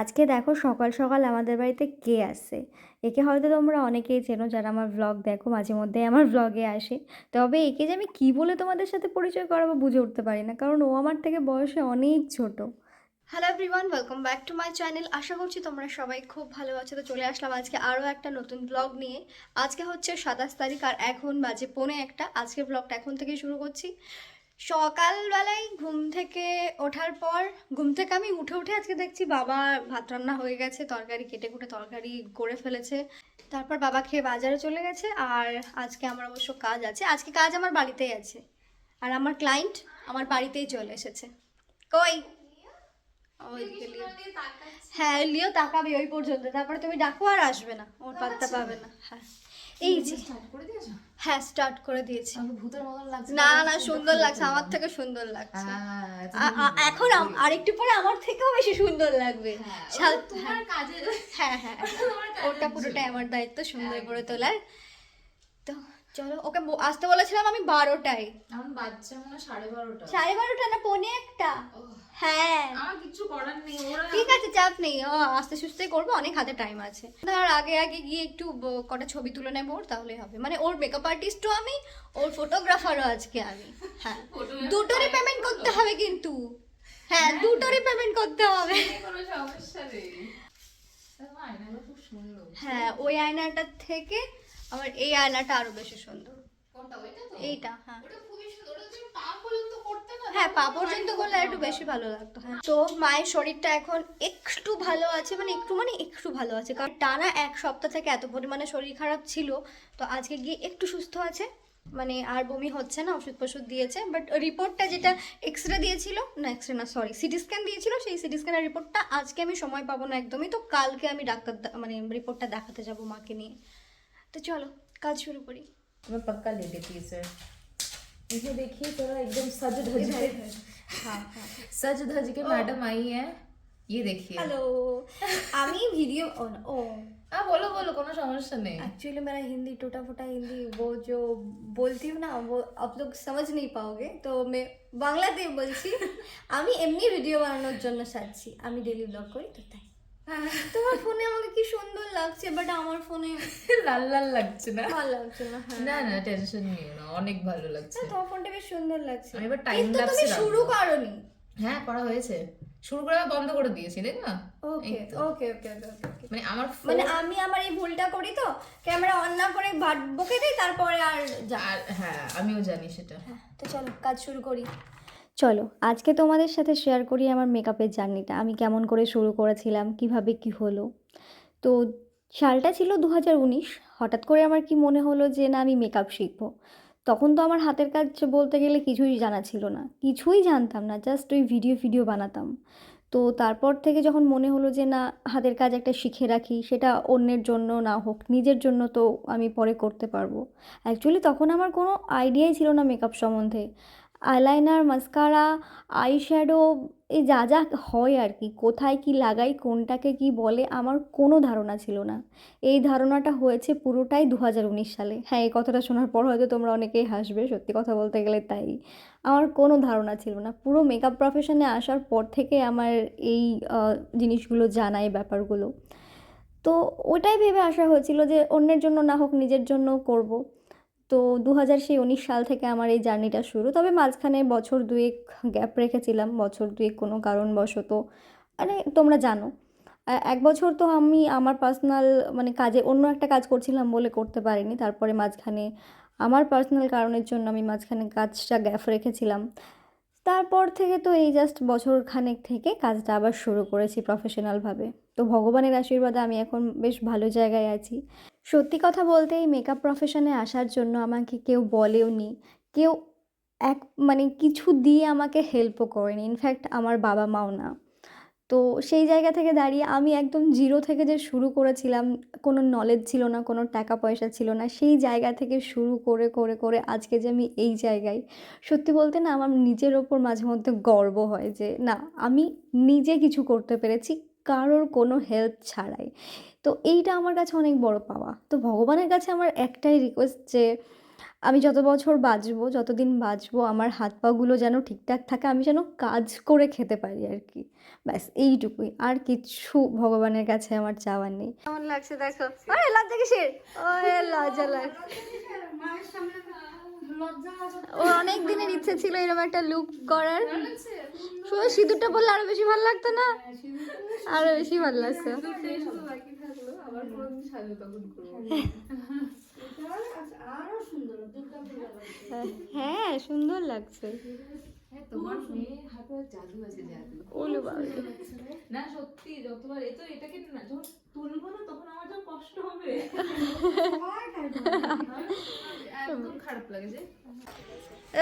আজকে দেখো সকাল সকাল আমাদের বাড়িতে কে আসছে একে হয়তো তোমরা অনেকেই চেনো যারা আমার ভ্লগ দেখো, মাঝে মধ্যে আমার ব্লগে আসে। তবে একে যে আমি কী বলে তোমাদের সাথে পরিচয় করাবো বুঝে উঠতে পারি না, কারণ ও আমার থেকে বয়সে অনেক ছোট। Hello everyone welcome back to my channel আশা করছি তোমরা সবাই খুব ভালো আছো। তো চলে আসলাম আজকে আরও একটা নতুন ব্লগ নিয়ে। আজকে হচ্ছে সাতাশ তারিখ আর এখন বাজে পৌনে একটা। আজকে ব্লগটা এখন থেকেই শুরু করছি। সকালবেলায় ঘুম থেকে ওঠার পর ঘুম থেকে আমি উঠে উঠে আজকে দেখছি বাবা ভাত রান্না হয়ে গেছে তরকারি কেটে কুটে তরকারি করে ফেলেছে। তারপর বাবা খেয়ে বাজারে চলে গেছে আর আজকে আমার অবশ্য কাজ আছে। আজকে কাজ আমার বাড়িতেই আছে। আর আমার ক্লায়েন্ট আমার বাড়িতেই চলে এসেছে। কই? হ্যাঁ লিও তাকাবে ওই পর্যন্ত। তারপরে তুমি ডাকো আর আসবে না। ওর পাত্তা পাবে না। হ্যাঁ। এই যে হ্যাঁ স্টার্ট করে দিয়েছি। না না সুন্দর লাগছে আমার থেকে সুন্দর লাগছে। হ্যাঁ, আ- আ- এখন আর আরেকটু পরে আমার থেকেও বেশি সুন্দর লাগবে। সাত- তোমার কাজে হ্যাঁ হ্যাঁ ওটা পুরোটাই আমার দায়িত্ব সুন্দর করে তোলার। তো চলো ওকে আসতে বলেছিলাম আমি বারোটায়। এখন বাচ্চা মনে সাড়ে বারোটা। সাড়ে বারোটা না পৌনে একটা। হ্যাঁ। আমার কিছু করার নেই ঠিক আছে চাপ নেই। আস্তে সুস্তে করব অনেক হাতে টাইম আছে। ধর আগে আগে গিয়ে একটু কটা ছবি তুলে নেব ওর তাহলে হবে। মানে ওর মেকআপ আর্টিস্টও আমি ওর ফটোগ্রাফারও আজকে আমি। হ্যাঁ। দুটোরই পেমেন্ট করতে হবে কিন্তু। হ্যাঁ দুটোরই পেমেন্ট করতে হবে। কোনো সমস্যা নেই। হ্যাঁ ওই আয়নাটার থেকে আমার এই আয়নাটা আরও বেশি সুন্দর। এইটা হ্যাঁ। হ্যাঁ পা পর্যন্ত করলে একটু বেশি ভালো লাগতো হ্যাঁ। তো মায়ের শরীরটা এখন একটু ভালো আছে মানে একটু মানে একটু ভালো আছে। কারণ টানা এক সপ্তাহ থেকে এত পরিমাণে শরীর খারাপ ছিল তো আজকে গিয়ে একটু সুস্থ আছে। মানে আর বমি হচ্ছে না ওষুধ ফষুধ দিয়েছে বাট রিপোর্টটা যেটা এক্স রে দিয়েছিল না এক্স রে না সরি সিটি স্ক্যান দিয়েছিল সেই সিটি স্ক্যানের রিপোর্টটা আজকে আমি সময় পাবো না একদমই তো কালকে আমি ডাক্তার মানে রিপোর্টটা দেখাতে যাব মাকে নিয়ে। তো চলো কাজ শুরু করি मैं पक्का ले लेती इसे इसे देखिए थोड़ा एकदम सज धज के হ্যাঁ হ্যাঁ सज धज के मैडम आई है ये देखिए हेलो আমি ভিডিও ও हाँ बोलो बोलो कोनो समस्या नहीं एक्चुअली मेरा हिंदी टूटा फूटा हिंदी वो जो बोलती हूँ ना वो आप लोग समझ नहीं पाओगे तो मैं বাংলাতে বলছি আমি এমনি ভিডিও বানানোর জন্য সাজছি আমি ডেলি ব্লগ করি তো তাই তোমার ফোনে আমাকে কি সুন্দর লাগছে বাট আমার ফোনে লাল লাল লাগছে না। ভালো লাগছে না হ্যাঁ। না না টেনশন নিও না অনেক ভালো লাগছে। না, তোমার ফোনটা বেশ সুন্দর লাগছে। আমি এবার টাইম lapse তুমি শুরু করনি। হ্যাঁ করা হয়েছে। শুরু করে বন্ধ করে দিয়েছি দেখ না? ওকে ওকে ওকে ওকে মানে আমার মানে আমি আমার এই ভুলটা করি তো ক্যামেরা অন না করে ভাট বকে দিই তারপরে আর আর হ্যাঁ আমিও জানি সেটা। তো চলো কাজ শুরু করি। চলো, আজকে তোমাদের সাথে শেয়ার করি আমার মেকআপের জার্নিটা আমি কেমন করে শুরু করেছিলাম, কীভাবে কি হলো। তো সালটা ছিল দু হাজার উনিশ, হঠাৎ করে আমার কি মনে হলো যে, না, আমি মেকআপ শিখব। তখন তো আমার হাতের কাজ বলতে গেলে কিছুই জানা ছিল না। কিছুই জানতাম না জাস্ট ওই ভিডিও ভিডিও বানাতাম। তো তারপর থেকে যখন মনে হলো যে, না, হাতের কাজ একটা শিখে রাখি, সেটা অন্যের জন্য না হোক, নিজের জন্য তো আমি পরে করতে পারব। অ্যাকচুয়ালি তখন আমার কোনো আইডিয়াই ছিল না মেকআপ সম্বন্ধে। আইলাইনার মাস্কারা আই শ্যাডো এই যা যা হয় আর কি, কোথায় কি লাগাই, কোনটাকে কি বলে, আমার কোনো ধারণা ছিল না। এই ধারণাটা হয়েছে পুরোটাই দু হাজার উনিশ সালে। হ্যাঁ এই কথাটা শোনার পর হয়তো তোমরা অনেকেই হাসবে, সত্যি কথা বলতে গেলে তাই। আমার কোনো ধারণা ছিল না। পুরো মেকআপ প্রফেশনে আসার পর থেকে আমার এই জিনিসগুলো জানা, এই ব্যাপারগুলো। তো ওটাই ভেবে আসা হয়েছিল যে অন্যের জন্য না হোক, নিজের জন্য করব। তো দু হাজার সেই উনিশ সাল থেকে আমার এই জার্নিটা শুরু। তবে মাঝখানে বছর দুয়েক গ্যাপ রেখেছিলাম, বছর দুয়েক কোনো কারণবশত। মানে তোমরা জানো এক বছর তো আমি আমার পার্সোনাল মানে কাজে অন্য একটা কাজ করছিলাম বলে করতে পারিনি। তারপরে মাঝখানে আমার পার্সোনাল কারণের জন্য আমি মাঝখানে কাজটা গ্যাপ রেখেছিলাম। তারপর থেকে তো এই জাস্ট বছর খানেক থেকে কাজটা আবার শুরু করেছি প্রফেশনালভাবে তো ভগবানের আশীর্বাদে আমি এখন বেশ ভালো জায়গায় আছি। সত্যি কথা বলতে এই মেকআপ প্রফেশনে আসার জন্য আমাকে কেউ বলেও নি কেউ এক মানে কিছু দিয়ে আমাকে হেল্পও করেনি। ইনফ্যাক্ট আমার বাবা মাও না। তো সেই জায়গা থেকে দাঁড়িয়ে আমি একদম জিরো থেকে যে শুরু করেছিলাম, কোনো নলেজ ছিল না, কোনো টাকা পয়সা ছিল না, সেই জায়গা থেকে শুরু করে করে করে আজকে যে আমি এই জায়গায়, সত্যি বলতে না, আমার নিজের ওপর মাঝে মধ্যে গর্ব হয় যে না, আমি নিজে কিছু করতে পেরেছি। কারোর কোনো হেল্প ছাড়াই। তো এইটা আমার কাছে অনেক বড় পাওয়া। তো ভগবানের কাছে আমার একটাই রিকোয়েস্ট যে আমি যত বছর বাঁচবো যতদিন বাঁচবো আমার হাত পাগুলো যেন ঠিকঠাক থাকে আমি যেন কাজ করে খেতে পারি আর কি ব্যাস এইটুকুই। আর কিচ্ছু ভগবানের কাছে আমার চাওয়ার নেই। কেমন লাগছে দেখো? আরে লজ্জা কিসের? লজ্জা লাগছে। ওর অনেক দিনের ইচ্ছে ছিল এরকম একটা লুক করার। শুধু সিঁদুরটা বললে আরও বেশি ভালো লাগতো না? আরও বেশি ভালো লাগছে। হ্যাঁ সুন্দর লাগছে তোমার মেয়ে হাতে জাদু আছে জাদু ওলো বাবা না সত্যি যতবার এ তো এটাকে না যখন তুলবো না তখন আমার যখন কষ্ট হবে একদম খারাপ লাগে যে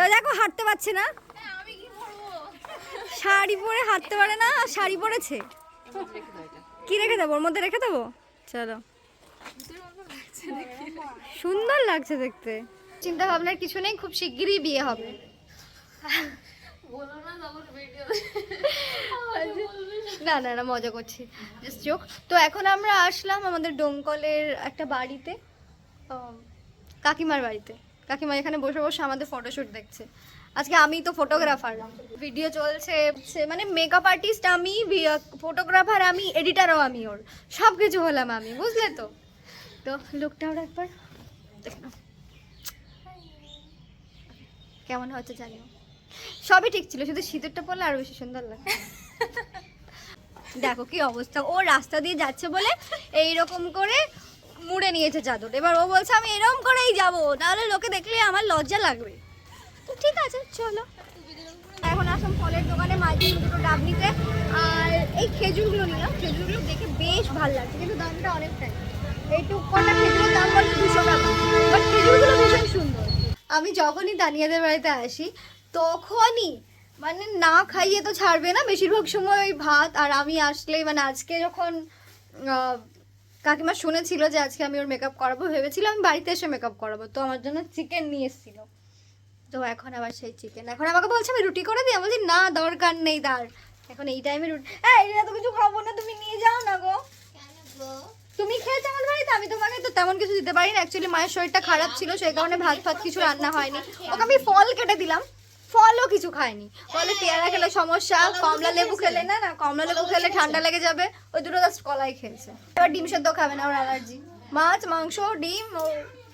দেখো হাঁটতে পারছে না শাড়ি পরে হাঁটতে পারে না শাড়ি পরেছে কি রেখে দেবো ওর মধ্যে রেখে দেবো চলো সুন্দর লাগছে দেখতে। চিন্তা ভাবনার কিছু নেই খুব শিগগিরই বিয়ে হবে। না না না মজা করছি। জাস্ট জোক তো এখন আমরা আসলাম আমাদের ডোমকলের একটা বাড়িতে কাকিমার বাড়িতে। কাকিমা এখানে বসে বসে আমাদের ফটোশুট দেখছে। আজকে আমি তো ফটোগ্রাফার ভিডিও চলছে সে- মানে মেকআপ আর্টিস্ট আমি ফটোগ্রাফার আমি এডিটারও আমি ওর। সব কিছু হলাম আমি বুঝলে তো? তো লুকটা ওরা একবার কেমন হচ্ছে জানি সবই ঠিক ছিল, শুধু সিঁদুরটা পড়লে আরও বেশি সুন্দর লাগে দেখো কি অবস্থা, ও রাস্তা দিয়ে যাচ্ছে বলে এই রকম করে মুড়ে নিয়েছে চাদর এবার ও বলছে, আমি এরকম করেই যাব, তাহলে লোকে দেখলে আমার লজ্জা লাগবে। তো ঠিক আছে, চলো। এখন আসলাম ফলের দোকানে মাঝে দুটো ডাব নিতে। আর এই খেজুরগুলো নিলাম, খেজুরগুলো দেখে বেশ ভালো লাগছে, কিন্তু দামটা অনেকটাই। খেজুরের দাম বলে দুশো টাকা বাট খেজুরগুলো ভীষণ সুন্দর। আমি যখনই দানিয়াদের বাড়িতে আসি তখনই মানে না খাইয়ে তো ছাড়বে না। বেশিরভাগ সময় ওই ভাত আর আমি আসলেই মানে আজকে যখন কাকিমা শুনেছিল যে আজকে আমি ওর মেকআপ করাবো ভেবেছিলাম আমি বাড়িতে এসে মেকআপ করাবো। তো আমার জন্য চিকেন নিয়ে এসেছিল। তো এখন আবার সেই চিকেন এখন আমাকে বলছে আমি রুটি করে দিই? আমি বলছি না দরকার নেই তার এখন এই টাইমে রুটি হ্যাঁ এটা তো কিছু খাব না তুমি নিয়ে যাও না গো? তুমি খেয়েছো আমার বাড়িতে? আমি তোমাকে তো তেমন কিছু দিতে পারি না অ্যাকচুয়ালি মায়ের শরীরটা খারাপ ছিল, সেই কারণে ভাত ফাত কিছু রান্না হয়নি। ওকে, আমি ফল কেটে দিলাম। ফলও কিছু খায়নি বলে পেয়ারা খেলে সমস্যা, কমলা লেবু খেলে না না, কমলা লেবু খেলে ঠান্ডা লেগে যাবে। ওই দুটো জাস্ট কলাই খেয়েছে। এবার ডিম সেদ্ধ খাবে না, ওর অ্যালার্জি। মাছ, মাংস, ডিম, ও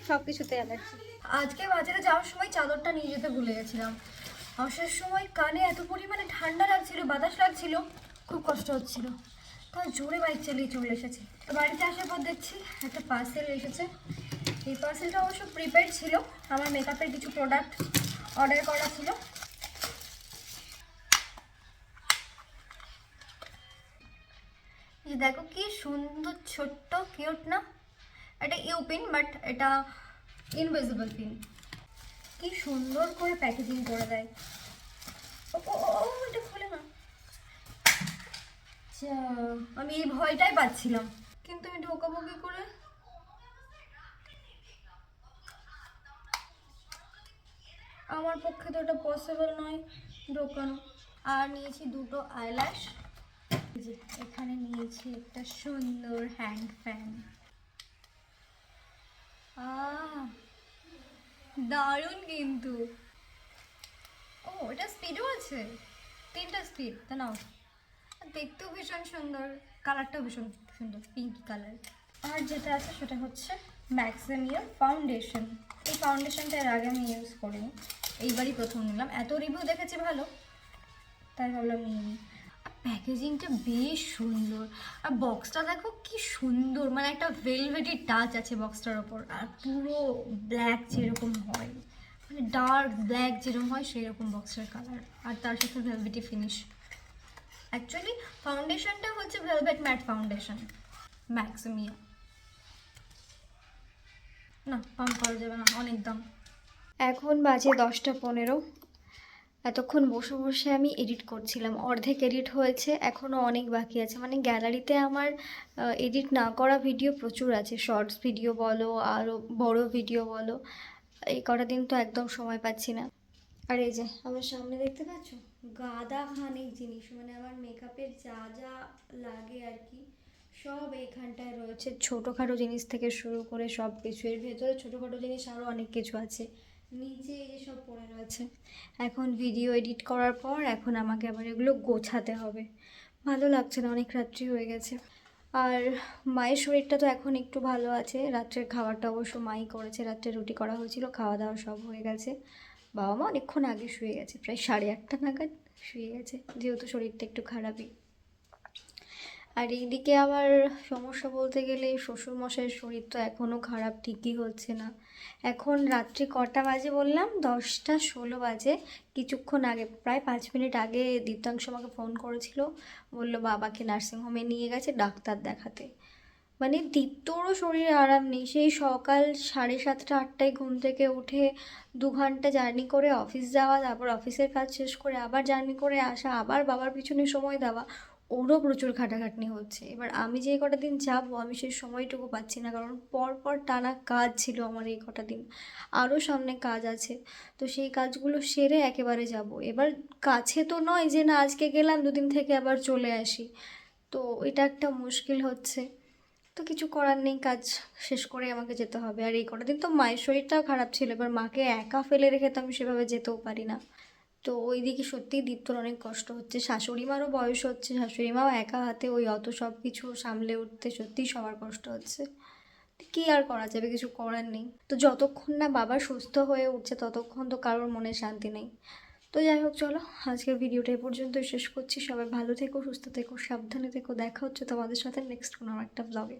সব কিছুতে অ্যালার্জি। আজকে বাজারে যাওয়ার সময় চাদরটা নিয়ে যেতে ভুলে গেছিলাম। আসার সময় কানে এত পরিমাণে ঠান্ডা লাগছিল, বাতাস লাগছিল, খুব কষ্ট হচ্ছিল। তাও জোরে বাইক চালিয়ে চলে এসেছি। তো বাড়িতে আসার পর দেখছি একটা পার্সেল এসেছে। এই পার্সেলটা অবশ্য প্রিপেড ছিল। আমার মেকআপের কিছু প্রোডাক্ট অর্ডার করা ছিল। দেখো কি সুন্দর, ছোট্ট কিউট না? এটা ইউ পিন বাট এটা ইনভিজিবল পিন কি সুন্দর করে প্যাকেজিং করে দেয়। ও ও, ও, ও, এটা খোলে না আচ্ছা আমি এই ভয়টাই পাচ্ছিলাম। কিন্তু আমি ঢোকাবো কি করে আমার পক্ষে তো এটা পসিবল নয় ঢোকানো। আর নিয়েছি দুটো আইল্যাশ যে, এখানে নিয়েছি একটা সুন্দর হ্যান্ড ফ্যান দারুণ কিন্তু। ও, এটা স্পিডও আছে? তিনটা স্পিড তা নাও। দেখতেও ভীষণ সুন্দর কালারটাও ভীষণ সুন্দর পিঙ্কি কালার আর যেটা আছে সেটা হচ্ছে ম্যাক্সিমিয়ার ফাউন্ডেশন এই ফাউন্ডেশনটা এর আগে আমি ইউজ করিনি, এইবারই প্রথম নিলাম। এত রিভিউ দেখেছি ভালো, তাই ভাবলাম নিয়ে নিই। প্যাকেজিংটা বেশ সুন্দর, আর বক্সটা দেখো কি সুন্দর মানে একটা ভেলভেটি টাচ আছে বক্সটার ওপর, আর পুরো ব্ল্যাক যেরকম হয় মানে ডার্ক ব্ল্যাক যেরকম হয় সেই রকম বক্সের কালার আর তার সাথে ভেলভেটি ফিনিশ অ্যাকচুয়ালি ফাউন্ডেশনটা হচ্ছে ভেলভেট ম্যাট ফাউন্ডেশন ম্যাক্সিমিয়া না পাম্প করা যাবে না, অনেক দাম। এখন বাজে দশটা পনেরো। এতক্ষণ বসে বসে আমি এডিট করছিলাম। অর্ধেক এডিট হয়েছে এখনও অনেক বাকি আছে। মানে গ্যালারিতে আমার এডিট না করা ভিডিও প্রচুর আছে। শর্টস ভিডিও বলো আরও বড় ভিডিও বলো, এই কটা দিন তো একদম সময় পাচ্ছি না। আর এই যে, আমার সামনে দেখতে পাচ্ছ? গাদা খানিক জিনিস মানে আমার মেকআপের যা যা লাগে আর কি, সব এইখানটায় রয়েছে। ছোটোখাটো জিনিস থেকে শুরু করে সব কিছু, এর ভেতরে ছোটোখাটো জিনিস আরও অনেক কিছু আছে। নিচে এই সব পড়ে রয়েছে। এখন ভিডিও এডিট করার পর এখন আমাকে আবার এগুলো গোছাতে হবে। ভালো লাগছে না, অনেক রাত্রি হয়ে গেছে। আর মায়ের শরীরটা তো এখন একটু ভালো আছে। রাত্রের খাবারটা অবশ্য মাই করেছে, রাত্রে রুটি করা হয়েছিল খাওয়া দাওয়া সব হয়ে গেছে। বাবা মা অনেকক্ষণ আগে শুয়ে গেছে, প্রায় সাড়ে আটটা নাগাদ শুয়ে গেছে, যেহেতু শরীরটা একটু খারাপই। আর এইদিকে আবার সমস্যা বলতে গেলে শ্বশুরমশাইয়ের শরীর তো এখনও খারাপ, ঠিকই হচ্ছে না। এখন রাত্রি কটা বাজে বললাম? দশটা ষোলো বাজে। কিছুক্ষণ আগে, প্রায় পাঁচ মিনিট আগে দীপ্তাংশ আমাকে ফোন করেছিল। বলল, বাবাকে নার্সিংহোমে নিয়ে গেছে ডাক্তার দেখাতে। মানে দীপ্তরও শরীরে আরাম নেই। সেই সকাল সাড়ে সাতটা, আটটায় ঘুম থেকে উঠে দু ঘণ্টা জার্নি করে অফিস যাওয়া, তারপর অফিসের কাজ শেষ করে আবার জার্নি করে আসা, আবার বাবার পিছনে সময় দেওয়া, ওরও প্রচুর খাটাখাটনি হচ্ছে। এবার আমি যে কটা দিন যাব, আমি সেই সময়টুকু পাচ্ছি না, কারণ পর পর টানা কাজ ছিল আমার এই কটা দিন। আরও সামনে কাজ আছে, তো সেই কাজগুলো সেরে একেবারে যাব। এবার কাছে তো নয় যে না, আজকে গেলাম, দুদিন থেকে আবার চলে আসি। তো এটা একটা মুশকিল হচ্ছে। তো কিছু করার নেই, কাজ শেষ করে আমাকে যেতে হবে। আর এই কটা দিন তো মায়ের শরীরটাও খারাপ ছিল, এবার মাকে একা ফেলে রেখে তো আমি সেভাবে যেতেও পারি না। তো ওই দিকে সত্যিই দীপ্তর অনেক কষ্ট হচ্ছে। শাশুড়ি মারও বয়স হচ্ছে শাশুড়ি মাও একা হাতে ওই অত সব কিছু সামলে উঠতে সত্যিই সবার কষ্ট হচ্ছে। কি আর করা যাবে, কিছু করার নেই। তো যতক্ষণ না বাবা সুস্থ হয়ে উঠছে, ততক্ষণ তো কারোর মনে শান্তি নেই। তো যাই হোক, চলো আজকের ভিডিওটা এ পর্যন্তই শেষ করছি। সবাই ভালো থেকো, সুস্থ থেকো, সাবধানে থেকো। দেখা হচ্ছে তোমাদের সাথে নেক্সট কোনো একটা ব্লগে